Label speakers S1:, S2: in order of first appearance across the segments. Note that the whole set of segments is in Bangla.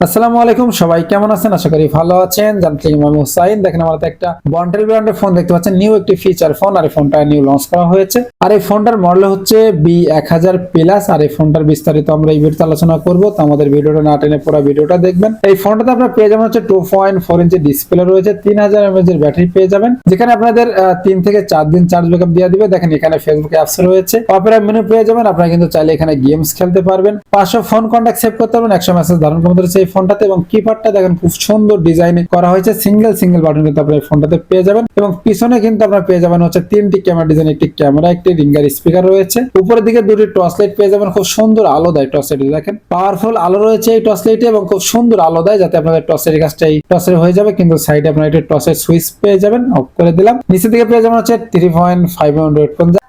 S1: আসসালামু আলাইকুম, সবাই কেমন আছেন? আশা করি ভালো আছেন। জানতে ইমাম হুসাইন, দেখেন আমার একটা বন্টেল ব্র্যান্ডের ফোন দেখতে পাচ্ছেন। নিউ একটি ফিচার ফোন আর এই ফোনটা নিউ লঞ্চ করা হয়েছে। আর এই ফোনটার মডেল হচ্ছে বি এক হাজার প্লাস আর এই ফোনটার বিস্তারিত আমরা এই ভিডিওতে আলোচনা করব। তো আমাদের ভিডিওটা না টেনে পুরো ভিডিওটা দেখবেন। এই ফোনটাতে আপনার পেয়ে যাবেন হচ্ছে two point four inch display রয়েছে। তিন হাজার এমএচ এর ব্যাটারি পেয়ে যাবেন। যেখানে আপনাদের তিন থেকে চার দিন চার্জ ব্যাকআপ দিয়ে দিবে। দেখেন এখানে ফেসবুক অ্যাপস রয়েছে। অপেরা মেনু পেয়ে যাবেন। আপনারা কিন্তু চাইলে এখানে গেমস খেলতে পারবেন। পাঁচশো ফোন কন্ট্যাক্ট সেভ করতে পারবেন। একশো মেসেজ ধারণ রয়েছে এই ফোনটাতে এবং কিপ্যাডটা দেখেন খুব সুন্দর ডিজাইনে করা হয়েছে। সিঙ্গেল সিঙ্গেল বাটন কিন্তু আপনার এই ফোনটাতে পেয়ে যাবেন। এবং পিছনে কিন্তু আপনারা পেয়ে যাবেন হচ্ছে তিনটি ক্যামেরা ডিজাইন একটি ক্যামেরা একটি রিঙ্গার স্পিকার রয়েছে। উপরের দিকে দুটি টর্চ লাইট পেয়ে যাবেন, খুব সুন্দর আলো দেয় টর্চ লাইট দেখেন। পাওয়ারফুল আলো রয়েছে এই টর্চ লাইটে এবং খুব সুন্দর আলো দেয় যাতে আপনাদের টর্চ লাইটের কাজটা এই টর্চ লাইট হয়ে যাবে। কিন্তু সাইডে আপনারা একটি টর্চের সুইচ পেয়ে যাবেন। অফ করে দিলাম। নিচে দিকে পেয়ে যাবেন হচ্ছে থ্রি পয়েন্ট ফাইভ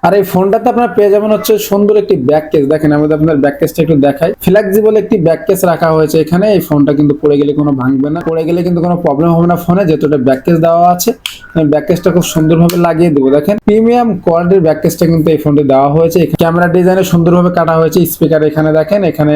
S1: আর এই ফোনটাতে আপনার পেয়ে যাবেন হচ্ছে সুন্দর একটি ব্যাক কেস দেখেন আমাদের আপনার ব্যাক কেসটা একটু দেখাই। ফ্লেক্সিবল একটি ব্যাক কেস রাখা হয়েছে এখানে। এই ফোনটা কিন্তু পড়ে গেলে কোনো ভাঙবে না। পড়ে গেলে কিন্তু কোনো প্রবলেম হবে না ফোনে। যেহেতু এটা ব্যাক কেস দেওয়া আছে, আমি ব্যাক কেসটা খুব সুন্দরভাবে লাগিয়ে দেবো। দেখেন প্রিমিয়াম কোয়ালিটির ব্যাক কেসটা কিন্তু এই ফোনটি দেওয়া হয়েছে। ক্যামেরা ডিজাইনে সুন্দরভাবে কাটা হয়েছে। স্পিকার এখানে দেখেন, এখানে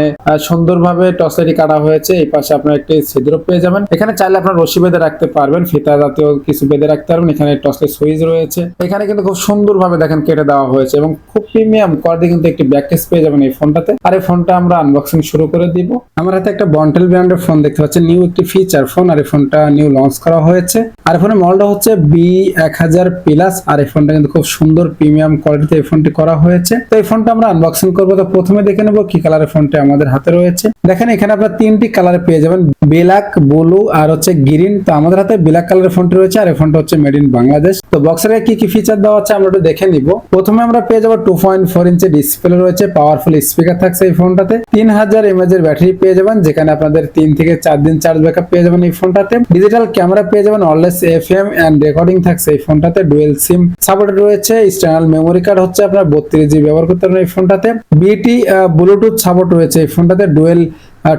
S1: সুন্দরভাবে টসলাইটি কাটা হয়েছে। এই পাশে আপনার একটি ছিদ্র পেয়ে যাবেন। এখানে চাইলে আপনার রশি বেঁধে রাখতে পারবেন। ফিতা জাতীয় কিছু বেঁধে রাখতে পারবেন। এখানে টসলের সুইচ রয়েছে। এখানে কিন্তু খুব সুন্দরভাবে দেখেন কেটে দেওয়া হয়েছে এবং খুব প্রিমিয়াম কোয়ালিটি কিন্তু একটি ব্যাক কেস পেয়ে যাবেন এই ফোনটাতে। আর এই ফোনটা আমরা আনবক্সিং শুরু করে দিব। আমার হাতে একটা বন্টেল ব্র্যান্ডের ফোন দেখতে পাচ্ছেন। নিউ একটি ফিচার ফোন আর এই ফোনটা নিউ লঞ্চ করা হয়েছে। আর ফোনের মডেলটা হচ্ছে বি এক হাজার প্লাস আর এই ফোনটা কিন্তু খুব সুন্দর প্রিমিয়াম কোয়ালিটিতে এই ফোনটি করা হয়েছে। তো এই ফোনটা আমরা আনবক্সিং করব। তো প্রথমে দেখে নেব কি কালারের ফোনটি আমাদের হাতে রয়েছে। দেখেন, এখানে আপনার তিনটি কালারে পেয়ে যাবেন ব্ল্যাক ব্লু আর হচ্ছে গ্রিন তো আমাদের হাতে ব্ল্যাক কালারের ফোনটি রয়েছে, আর এই ফোনটা হচ্ছে মেড ইন বাংলাদেশ তো বক্সের কি কি ফিচার দেওয়া আছে আমরা একটু দেখে নিব। প্রথমে আমরা পেয়ে যাব two point four inch display রয়েছে পাওয়ারফুল স্পিকার থাকছে এই ফোনটাতে তিন হাজার এমএজ এর ব্যাটারি পেয়ে যাবেন, যেখানে আপনাদের তিন থেকে চার দিন চার্জ ব্যাকআপ পেয়ে যাবেন এই ফোনটাতে ডিজিটাল ক্যামেরা পেয়ে যাবেন always F M and recording থাকছে এই ফোনটাতে ডুয়েল সিম সাপোর্ট রয়েছে এক্সটার্নাল মেমোরি কার্ড হচ্ছে আপনার বত্রিশ জিবি ব্যবহার করতে পারবেন এই ফোনটাতে বিটি ব্লুটুথ সাপোর্ট রয়েছে এই ফোনটাতে ডুয়েল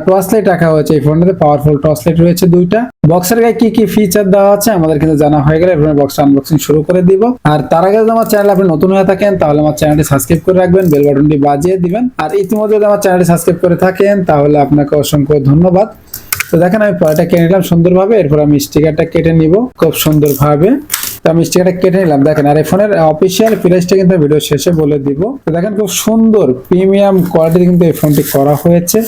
S1: টর্চ লাইট রাখা হয়েছে এই ফোনটাতে পাওয়ারফুল টর্চ লাইট রয়েছে দুইটা। বক্সের গায়ে কি কি ফিচার দেওয়া আছে আমাদের কিন্তু জানা হয়ে গেলে এবার বক্স আনবক্সিং শুরু করে দিব। আর তার আগে যদি আমার চ্যানেল আপনি নতুন হয়ে থাকেন, তাহলে আমার চ্যানেলটি সাবস্ক্রাইব করে রাখবেন বেল বাটনটি বাজিয়ে দিবেন। আর ইতিমধ্যে যদি আমার চ্যানেলটি সাবস্ক্রাইব করে থাকেন, তাহলে আপনাকে অসংখ্য ধন্যবাদ। তো দেখেন, আমি পয়টা কেটে নিলাম সুন্দরভাবে, এরপর আমি স্টিকারটা কেটে নিব খুব সুন্দরভাবে। তো আমি স্টিকারটা কেটে নিলাম, দেখেন, আর এই ফোনের অফিসিয়াল প্রাইসটা কিন্তু ভিডিও শেষে বলে দিব। তো দেখেন, খুব সুন্দর প্রিমিয়াম কোয়ালিটির কিন্তু এই ফোনটি করা হয়েছে।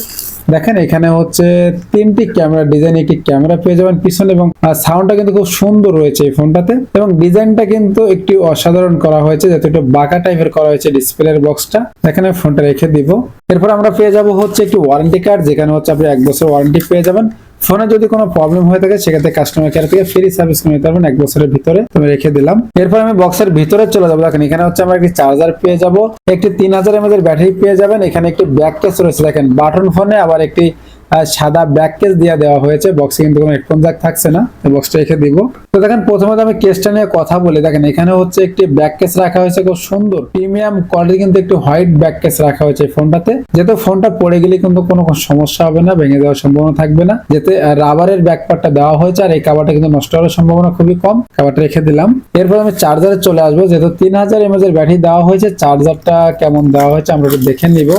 S1: দেখেন, এখানে হচ্ছে তিনটি ক্যামেরা, ডিজাইন একটি ক্যামেরা পেয়ে যাবেন পিছনে এবং সাউন্ডটা কিন্তু খুব সুন্দর রয়েছে এই ফোনটাতে এবং ডিজাইনটা কিন্তু একটি অসাধারণ করা হয়েছে, যাতে একটু বাঁকা টাইপের করা হয়েছে ডিসপ্লের বক্সটা। এখানে ফোনটা রেখে দিব। এরপর আমরা পেয়ে যাব হচ্ছে একটি ওয়ারেন্টি কার্ড যেখানে হচ্ছে আপনি এক বছর ওয়ারেন্টি পেয়ে যাবেন। ফোনে যদি কোনো প্রবলেম হয়ে থাকে, সেক্ষেত্রে কাস্টমার কেয়ার থেকে ফ্রি সার্ভিস করে নিতে পারবেন এক বছরের ভিতরে। তুমি রেখে দিলাম। এরপর আমি বক্সের ভিতরে চলে যাব। দেখেন, এখানে হচ্ছে আমরা একটি চার্জার পেয়ে যাব। একটি তিন হাজার এমএজ ব্যাটারি পেয়ে যাবেন। এখানে একটি ব্যাক কেস রয়েছে। দেখেন বাটন ফোনে আবার একটি সাদা ব্যাক কেস দিয়ে দেওয়া হয়েছে। বক্সে কিন্তু কোনো হেডফোন জ্যাক থাকছে না। বক্সটা রেখে দিব। তো দেখেন, প্রথমত আমি কেসটা নিয়ে কথা বলি। দেখেন, এখানে হচ্ছে একটি ব্যাক কেস রাখা হয়েছে। খুব সুন্দর। প্রিমিয়াম কোয়ালিটি কিন্তু একটি হোয়াইট ব্যাক কেস রাখা হয়েছে ফোনটাতে যেহেতু ফোনটা পড়ে গেলে কিন্তু কোনো সমস্যা হবে না, ভেঙে যাওয়ার সম্ভাবনা থাকবে না। যেতে রাবারের ব্যাক পার্টটা দেওয়া হয়েছে আর এই কাবারটা কিন্তু নষ্ট হওয়ার সম্ভাবনা খুবই কম। কাবারটা রেখে দিলাম। এরপর আমি চার্জারে চলে আসব। যেহেতু তিন হাজার এমএজ এর ব্যাটারি দেওয়া হয়েছে চার্জারটা কেমন দেওয়া হয়েছে আমরা একটু দেখে নিব।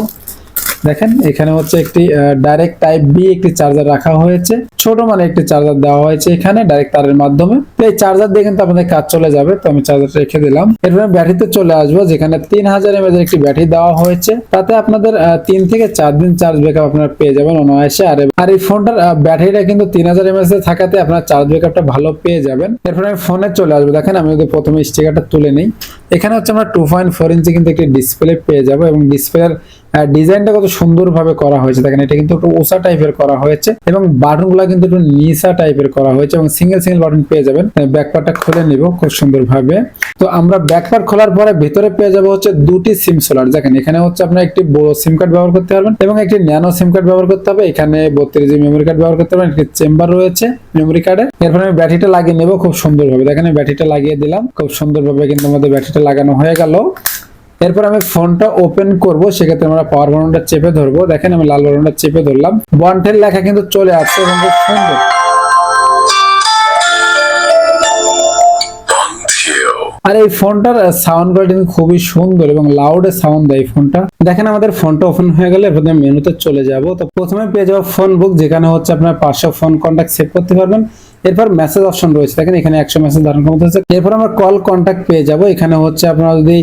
S1: দেখেন, এখানে হচ্ছে একটি ডাইরেক্ট টাইপ বি একটি চার্জার রাখা হয়েছে। ছোট মানে একটি চার্জার দেওয়া হয়েছে এখানে ডাইরেক্ট তারের মাধ্যমে। তো এই চার্জার দিয়ে কিন্তু আপনাদের কাজ চলে যাবে। তো আমি চার্জারটা রেখে দিলাম। এরপরে ব্যাটারিতে চলে আসব, যেখানে তিন হাজার এমএজ একটি ব্যাটারি দেওয়া হয়েছে। তাতে আপনাদের তিন থেকে চার দিন চার্জ ব্যাকআপ আপনারা পেয়ে যাবেন অনায়াসে। আর আর এই ফোনটার ব্যাটারিটা কিন্তু তিন হাজার এমএস এ থাকাতে আপনার চার্জ ব্যাকআপটা ভালো পেয়ে যাবেন। এরপরে আমি ফোনে চলে আসব। দেখেন, আমি যদি প্রথমে স্টিকারটা তুলে নিই। এখানে হচ্ছে আমরা টু পয়েন্ট ফোর ইঞ্চি কিন্তু একটি ডিসপ্লে পেয়ে যাব এবং ডিসপ্লের ডিজাইনটা কত সুন্দরভাবে করা হয়েছে। দেখেন, এটা কিন্তু একটু ওসা টাইপের করা হয়েছে এবং বাটনগুলো কিন্তু একটু নিসা টাইপের করা হয়েছে এবং সিঙ্গেল সিঙ্গেল বাটন পেয়ে যাবেন। ব্যাকপার্টটা খুলে নিব খুব সুন্দরভাবে। তো আমরা ব্যাকপার্ট খোলার পরে ভিতরে পেয়ে যাব হচ্ছে দুটি সিম সোলার দেখেন, এখানে হচ্ছে আপনার একটি বড় সিম কার্ড ব্যবহার করতে পারবেন এবং একটি ন্যানো সিম কার্ড ব্যবহার করতে হবে। এখানে বত্রিশ জি মেমোরি কার্ড ব্যবহার করতে পারবেন একটি চেম্বার রয়েছে মেমোরি কার্ডে এরপরে আমি ব্যাটারিটা লাগিয়ে নেব খুব সুন্দরভাবে। দেখেন ব্যাটারিটা লাগিয়ে দিলাম। খুব সুন্দরভাবে কিন্তু আমাদের ব্যাটারিটা লাগানো হয়ে গেল। এরপর আমি ফোনটা ওপেন করব, সেক্ষেত্রে আমরা পাওয়ার বাটনটা চেপে ধরবো। দেখেন আমি লাল বাটনটা চেপে ধরলাম। বন্টের লেখা কিন্তু চলে আসছে এবং খুব সুন্দর। আর এই ফোনটার সাউন্ড কোয়ালিটি খুবই সুন্দর এবং লাউড সাউন্ড দেয় ফোনটা। দেখেন আমাদের ফোনটা ওপেন হয়ে গেলে প্রথমে মেনুতে চলে যাব। তো প্রথমে পেয়ে যাব ফোন বুক যেখানে হচ্ছে আপনার পাঁচশো ফোন কন্ট্যাক্ট সেভ করতে পারবেন। এরপর মেসেজ অপশন রয়েছে। দেখেন এখানে একশো মেসেজ ধারণ ক্ষমতা আছে এরপর আমরা কল কন্ট্যাক্ট পেয়ে যাব। এখানে হচ্ছে আপনারা যদি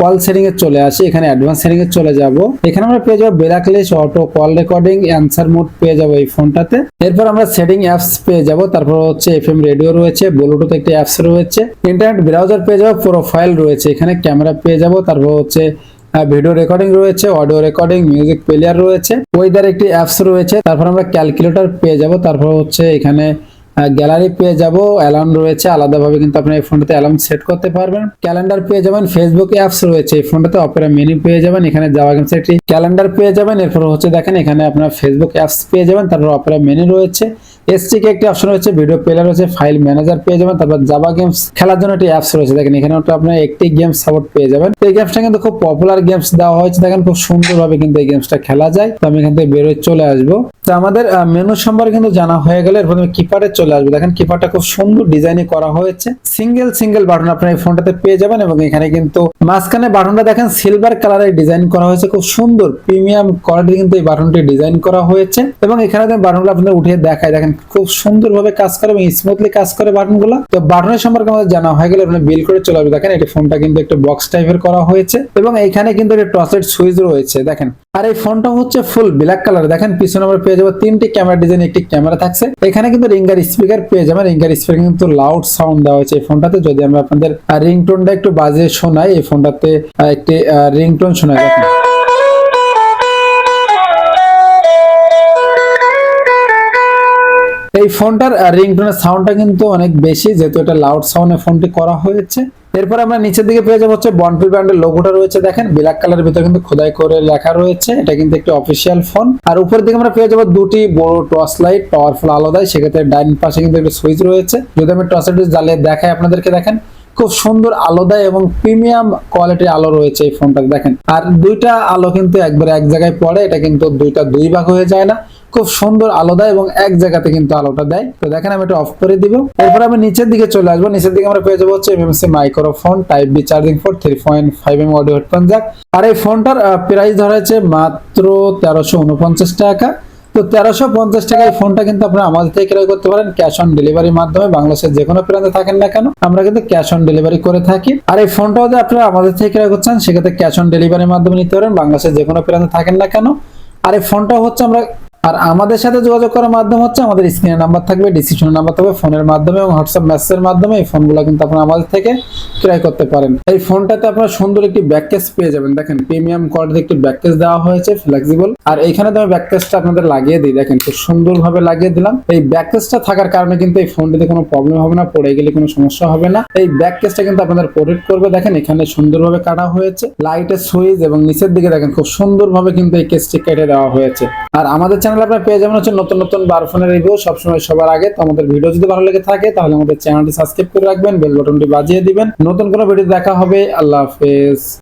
S1: কল সেটিং এ চলে আসি, এখানে অ্যাডভান্স সেটিং এ চলে যাব। এখানে আমরা পেয়ে যাব blacklist auto call recording answer mode পেয়ে যাব এই ফোনটাতে। এরপর আমরা সেটিং অ্যাপস পেয়ে যাব। তারপর হচ্ছে এফএম রেডিও রয়েছে ব্লুটুথ একটি অ্যাপস রয়েছে। ইন্টারনেট ব্রাউজার পেয়ে যাব প্রোফাইল রয়েছে এখানে ক্যামেরা পেয়ে যাব। তারপর হচ্ছে ভিডিও রেকর্ডিং রয়েছে অডিও রেকর্ডিং মিউজিক প্লেয়ার রয়েছে। ওয়েদার একটি অ্যাপস রয়েছে। তারপর আমরা ক্যালকুলেটর পেয়ে যাব। তারপর হচ্ছে এখানে গ্যালারি পেয়ে যাব। অ্যালার্ম রয়েছে। আলাদাভাবে কিন্তু আপনি এই ফোনটাতে অ্যালার্ম সেট করতে পারবেন। ক্যালেন্ডার পেয়ে যাবেন। ফেসবুক অ্যাপস রয়েছে। এই ফোনটাতে অপেরা মেনু পেয়ে যাবেন। এখানে যাওয়া গেমস একটি ক্যালেন্ডার পেয়ে যাবেন। এরপর হচ্ছে দেখেন, এখানে আপনার ফেসবুক অ্যাপস পেয়ে যাবেন। তারপর অপেরা মেনু রয়েছে। এসটিকে একটি অপশন রয়েছে। ভিডিও প্লেয়ার রয়েছে। ফাইল ম্যানেজার পেয়ে যাবেন। তারপর জাবা গেমস খেলার জন্য একটি অ্যাপস রয়েছে। দেখেন এখানে আপনার একটি গেমস সাপোর্ট পেয়ে যাবেন। এই গেমসটা কিন্তু খুব পপুলার গেমস দেওয়া হয়েছে। দেখেন, খুব সুন্দরভাবে কিন্তু এই গেমসটা খেলা যায়। তো আমি এখান থেকে বেরোয় চলে আসব। তো আমাদের মেনু সম্পর্কে কিন্তু জানা হয়ে গেলে। এর প্রথমে কিপ্যাডে চলে আসবে। দেখেন কিপ্যাডটা খুব সুন্দর ডিজাইনে করা হয়েছে। সিঙ্গেল সিঙ্গেল বাটন আপনার এই ফোনটাতে পেয়ে যাবেন এবং এখানে কিন্তু মাঝখানে বাটনটা দেখেন সিলভার কালারের ডিজাইন করা হয়েছে। খুব সুন্দর প্রিমিয়াম কোয়ালিটি কিন্তু এই বাটনটি ডিজাইন করা হয়েছে। এবং এখানে বাটনগুলো আপনাদের উঠিয়ে দেখায়। দেখেন খুব সুন্দরভাবে কাজ করে এবং স্মুথলি কাজ করে বাটনগুলো তো বাটনের সম্পর্কে আমাদের জানা হয়ে গেলে। আপনি বিল করে চলে আসবে। দেখেন এটি ফোনটা কিন্তু একটা বক্স টাইপের করা হয়েছে। এবং এখানে কিন্তু একটা টসেট সুইচ রয়েছে। দেখেন। আর এই ফোনটা হচ্ছে ফুল ব্ল্যাক কালার দেখেন পিছনে আমরা পেয়ে যাব তিনটি ক্যামেরা ডিজাইন, একটি ক্যামেরা থাকছে। এখানে কিন্তু রিঙ্গার স্পিকার পেয়ে যাবেন। রিঙ্গার স্পিকার কিন্তু লাউড সাউন্ড দেওয়া হয়েছে এই ফোনটাতে। যদি আমরা আপনাদের রিংটোনটা একটু বাজিয়ে শোনাই, এই ফোনটাতে একটি রিংটোন শোনায় দেখেন। এই ফোনটার রিংটোনের সাউন্ডটা কিন্তু অনেক বেশি, যেহেতু এটা লাউড সাউন্ডে ফোনটি করা হয়েছে। এরপর আমরা নিচের দিকে পেয়ে যাব হচ্ছে বনফিল ব্র্যান্ডের লোগোটা রয়েছে, দেখেন। ব্ল্যাক কালারের ভিতরে কিন্তু খোদাই করে লেখা রয়েছে। এটা কিন্তু একটি অফিসিয়াল ফোন আর উপরের দিকে আমরা পেয়ে যাব দুটি বড় টর্চ লাইট পাওয়ারফুল আলো দেয়। সেক্ষেত্রে ডাইন পাশে কিন্তু একটা সুইচ রয়েছে। যদি আমি টর্চ লাইট জ্বালিয়ে দেখাই আপনাদেরকে, দেখেন, খুব সুন্দর আলো দেয় এবং প্রিমিয়াম কোয়ালিটির আলো রয়েছে এই ফোনটাতে দেখেন। আর দুইটা আলো কিন্তু একবার এক জায়গায় পড়ে। এটা কিন্তু দুইটা দুই ভাগ হয়ে যায় না। খুব সুন্দর আলো দেয় এবং এক জায়গাতে কিন্তু আলোটা দেয়। তো দেখেন আমি এটা অফ করে দিব। এরপর আমি নিচের দিকে চলে আসব। নিচের দিকে আমরা পেয়ে যাব হচ্ছে MMC microphone type B charging port three point five M audio headphone jack আর এই ফোনটার প্রাইস ধরা হয়েছে মাত্র তেরোশো উনপঞ্চাশ টাকা। তো তেরোশো পঞ্চাশ টাকায় ফোনটা কিন্তু আপনারা আমাদের থেকে ক্রয় করতে পারেন ক্যাশ অন ডেলিভারির মাধ্যমে। বাংলাদেশের যে কোনো প্রান্তে থাকেন না কেন, আমরা কিন্তু ক্যাশ অন ডেলিভারি করে থাকি। আর এই ফোনটাও যদি আপনারা আমাদের থেকে ক্রয় করছেন সেক্ষেত্রে ক্যাশ অন ডেলিভারির মাধ্যমে নিতে পারেন। বাংলাদেশের যে কোনো প্রান্তে থাকেন না কেন। আর এই ফোনটাও হচ্ছে আমরা আর আমাদের সাথে যোগাযোগ করার মাধ্যম হচ্ছে আমাদের স্ক্রিনের নাম্বার থাকবে ডিসিশনের নাম্বার থাকবে, ফোনের মাধ্যমে এবং হোয়াটসঅ্যাপ মেসেজের মাধ্যমে এই ফোনগুলো কিন্তু আপনারা আমাদের থেকে ক্রয় করতে পারেন। এই ফোনটাতে আপনারা সুন্দর একটি ব্যাককেস পেয়ে যাবেন। দেখেন প্রিমিয়াম কোয়ালিটির একটি ব্যাককেস দেওয়া হয়েছে ফ্লেক্সিবল আর এখানে তো আমি ব্যাককেসটা আপনাদের লাগিয়ে দিই। দেখেন, খুব সুন্দরভাবে লাগিয়ে দিলাম। এই ব্যাককেসটা থাকার কারণে কিন্তু এই ফোনটিতে কোনো প্রবলেম হবে না, পড়ে গেলে কোনো সমস্যা হবে না। এই ব্যাককেসটা কিন্তু আপনাদের প্রোটেক্ট করবে। দেখেন, এখানে সুন্দরভাবে কাটা হয়েছে। লাইটের সুইচ এবং নিচের দিকে দেখেন, খুব সুন্দরভাবে কিন্তু এই কেসটি কেটে দেওয়া হয়েছে। আর আমাদের চ্যানেল আপনারা পেয়ে যাবেন হচ্ছে নতুন নতুন বারফোনের রিভিউ সবসময় সবার আগে। তো আমাদের ভিডিও যদি ভালো লেগে থাকে, তাহলে আমাদের চ্যানেলটি সাবস্ক্রাইব করে রাখবেন বেল বাটনটি বাজিয়ে দিবেন। নতুন কোনো ভিডিও দেখা হবে, আল্লাহ হাফেজ।